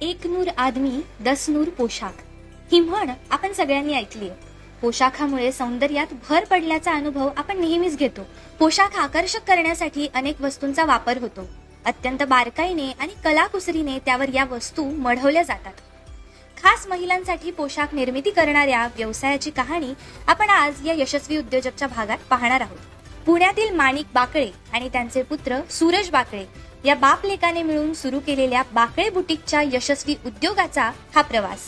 एक नूर आदमी दस नूर पोशाख. ही म्हण आपण सगळ्यांनी ऐकली आहे. पोशाखामुळे सौंदर्यात भर पडल्याचा अनुभव आपण नेहमीच घेतो. पोशाख आकर्षक करण्यासाठी अनेक वस्तूंचा वापर होतो. अत्यंत बारकाईने आणि कलाकुसरीने त्यावर या वस्तू मढवल्या जातात. खास महिलांसाठी पोशाख निर्मिती करणाऱ्या व्यवसायाची कहाणी आपण आज या यशस्वी उद्योजकच्या भागात पाहणार आहोत. पुण्यातील माणिक बाकळे आणि त्यांचे पुत्र सूरज बाकळे या बापलेकाने मिळून सुरू केलेल्या बाकळे बुटीकच्या यशस्वी उद्योगाचा हा प्रवास.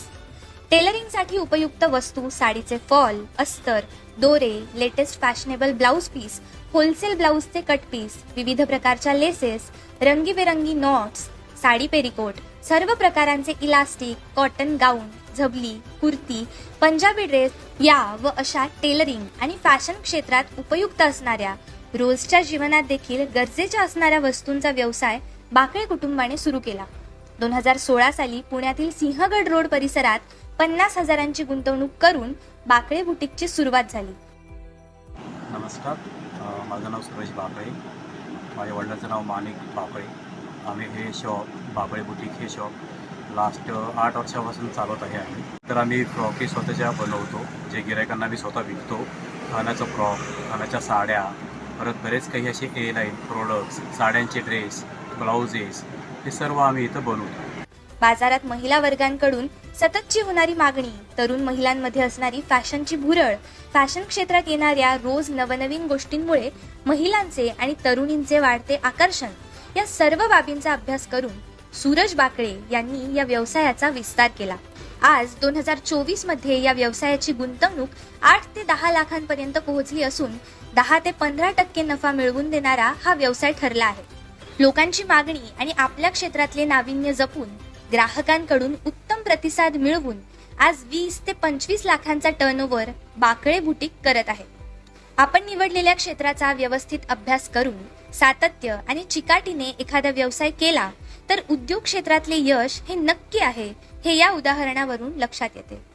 टेलरिंगसाठी उपयुक्त वस्तू साडीचे फॉल अस्तर दोरे latest fashionable blouse piece wholesale ब्लाउजचे cut piece विविध प्रकारच्या लेसेस रंगीबेरंगी नॉट्स साडी पेरिकोट सर्व प्रकारांचे इलास्टिक कॉटन गाऊन झबली कुर्ती पंजाबी ड्रेस या व अशा टेलरिंग आणि फॅशन क्षेत्रात उपयुक्त असणाऱ्या रोजच्या जीवनात देखील गरजेच्या असणाऱ्या वस्तूंचा व्यवसाय बाकळे कुटुंबाने सुरू केला. दोन हजार सोळा साली पुण्यातील सिंहगड रोड परिसरात पन्नास हजारांची गुंतवणूक करून बाकळे बुटीकची सुरुवात झाली. नमस्कार. माझं नाव सुरेश बाकळे. माझ्या वडिलांचं नाव माणिक बाकळे. आम्ही हे शॉप बाकळे बुटीक हे शॉप लास्ट आठ वर्षापासून चालवत आहे आम्ही. तर आम्ही फ्रॉकी स्वतःच्या बनवतो जे गिरायकांना आम्ही स्वतः विकतो. खाण्याचं फ्रॉक खाण्याच्या साड्या परत बरेच काही असे ए लाईन प्रोडक्ट्स साड्यांचे ड्रेस ब्लाउजेस हे सर्व आम्ही इथं बनवतो. बाजारात महिला वर्गांकडून सततची होणारी मागणी तरुण महिलांमध्ये असणारी फॅशनची भुरळ फॅशन क्षेत्रात येणाऱ्या रोज नवनवीन गोष्टींमुळे महिलांचे आणि तरुणींचे वाढते आकर्षण या सर्व बाबींचा अभ्यास करून सूरज बाकळे यांनी या व्यवसायाचा विस्तार केला. आज दोन हजार चोवीसमध्ये या व्यवसायाची गुंतवणूक आठ ते दहा लाखांपर्यंत पोहोचली असून दहा ते पंधरा टक्के नफा मिळवून देणारा हा व्यवसाय ठरला आहे. लोकांची मागणी आणि आपल्या क्षेत्रातले नाविन्य जपून ग्राहकांकडून उत्तम प्रतिसाद मिळवून आज वीस ते पंचवीस लाखांचा टर्नओव्हर बाकळे बुटीक करत आहे. आपण निवडलेल्या क्षेत्राचा व्यवस्थित अभ्यास करून सातत्य आणि चिकाटीने एखादा व्यवसाय केला तर उद्योग क्षेत्रातले यश हे नक्की आहे हे या उदाहरणावरून लक्षात येते.